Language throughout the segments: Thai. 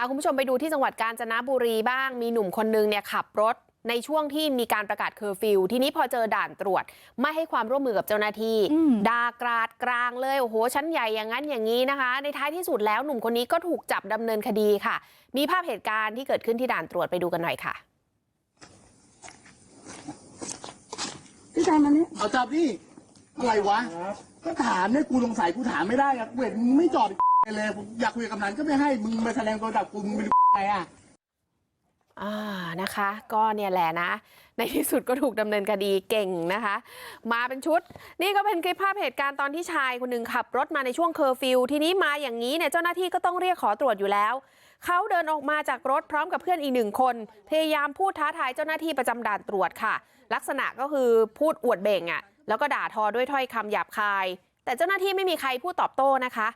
าคุณผู้ชมไปดูที่จังหวัดกาญจนบุรีบ้างมีหนุ่มคนนึงเนี่ยขับรถในช่วงที่มีการประกาศเคอร์ฟิวทีนี้พอเจอด่านตรวจ ไม่ให้ความร่วมมือกับเจ้าหน้าที่อืมด่ากราดกลางเลยโอ้โหชั้นใหญ่อย่างนั้นอย่างนี้นะคะ ในท้ายที่สุดแล้วหนุ่มคนนี้ก็ถูกจับดำเนินคดีค่ะ มีภาพเหตุการณ์ที่เกิดขึ้นที่ด่านตรวจไปดูกันหน่อยค่ะพี่ชายมานี่เอาจับนี่อะไรวะก็ถามเนี่ยกูสงสัยกูถามไม่ได้อะกูเห็นมึงไม่จอด เลยผมอยากคุยกับกำนันก็ไม่ให้มึงมาแสดงตัวจับกูมึงเป็นไงอะอ่านะคะ ก็เนี่ยแหละนะ ในที่สุดก็ถูกดำเนินคดีเก่งนะคะ มาเป็นชุด นี่ก็เป็นคลิปภาพเหตุการณ์ตอนที่ชายคนหนึ่งขับรถมาในช่วงเคอร์ฟิวทีนี้มาอย่างนี้เนี่ยเจ้าหน้าที่ก็ต้องเรียกขอตรวจอยู่แล้ว เขาเดินออกมาจากรถพร้อมกับเพื่อนอีกหนึ่งคน พยายามพูดท้าทายเจ้าหน้าที่ประจำด่านตรวจค่ะ ลักษณะก็คือพูดอวดเบ่งอะ่ะแล้วก็ด่าทอด้วยถ้อยคำหยาบคาย แต่เจ้าหน้าที่ไม่มีใครพูดตอบโต้นะคะ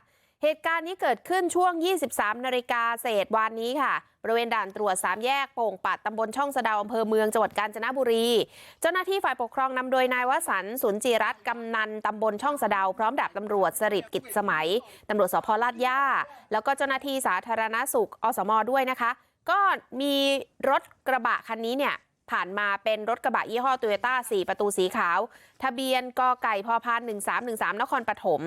เหตุการณ์นี้เกิดขึ้นช่วง 23นาฬิกาเศษวานนี้ค่ะ บริเวณด่านตรวจ 3 แยกโป่งปัดตำบลช่องสะเดาวอำเภอเมืองจังหวัดกาญจนบุรี เจ้าหน้าที่ฝ่ายปกครองนำโดยนายวสันต์สุนจีรัตน์กำนันตำบลช่องสะเดาวพร้อมดาบตำรวจสริดกิจสมัยตำรวจสพลาดย่า แล้วก็เจ้าหน้าที่สาธารณสุขอสมด้วยนะคะ ก็มีรถกระบะคันนี้เนี่ย ผ่านมาเป็นรถกระบะยี่ห้อโตโยต้า4ประตูสีขาว ทะเบียนกไก่พพาน1313นครปฐม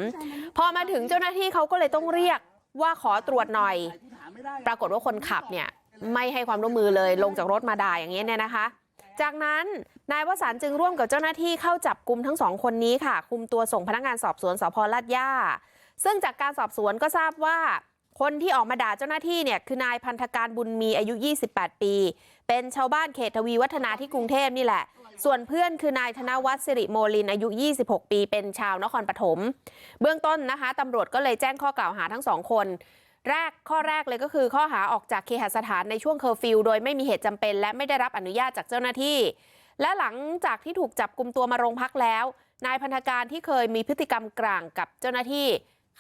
พอมาถึงเจ้าหน้าที่เขาก็เลยต้องเรียกว่าขอตรวจหน่อยกูถามไม่ได้ปรากฏว่าคนขับเนี่ยไม่ให้ความร่วมมือเลยลงจากรถมาด่าอย่างนี้ยเนี่ยนะคะ จากนั้นนายวสันต์จึงร่วมกับเจ้าหน้าที่เข้าจับกลุ่มทั้งสองคนนี้ค่ะ คุมตัวส่งพนักงานสอบสวนสพลาดย่า ซึ่งจากการสอบสวนก็ทราบว่า คนที่ออกมาด่าเจ้าหน้าที่เนี่ยคือนายพันธการบุญมีอายุ 28 ปี เป็นชาวบ้านเขตทวีวัฒนาที่กรุงเทพนี่แหละ ส่วนเพื่อนคือนายธนวัฒน์สิริโมลินอายุ 26 ปี เป็นชาวนครปฐมเบื้องต้นนะคะตำรวจก็เลยแจ้งข้อกล่าวหาทั้งสองคนแรกข้อแรกเลยก็คือข้อหาออกจากเคหสถานในช่วงเคอร์ฟิวโดยไม่มีเหตุจำเป็น และไม่ได้รับอนุญาตจากเจ้าหน้าที่ และหลังจากที่ถูกจับกลุ่มตัวมาโรงพักแล้ว นายพันธการที่เคยมีพฤติกรรมกลางกับเจ้าหน้าที่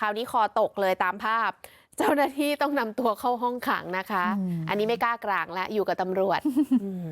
คราวนี้คอตกเลยตามภาพ เจ้าหน้าที่ต้องนำตัวเข้าห้องขังนะคะอืมอันนี้ไม่กล้ากลางแล้วอยู่กับตำรวจอืม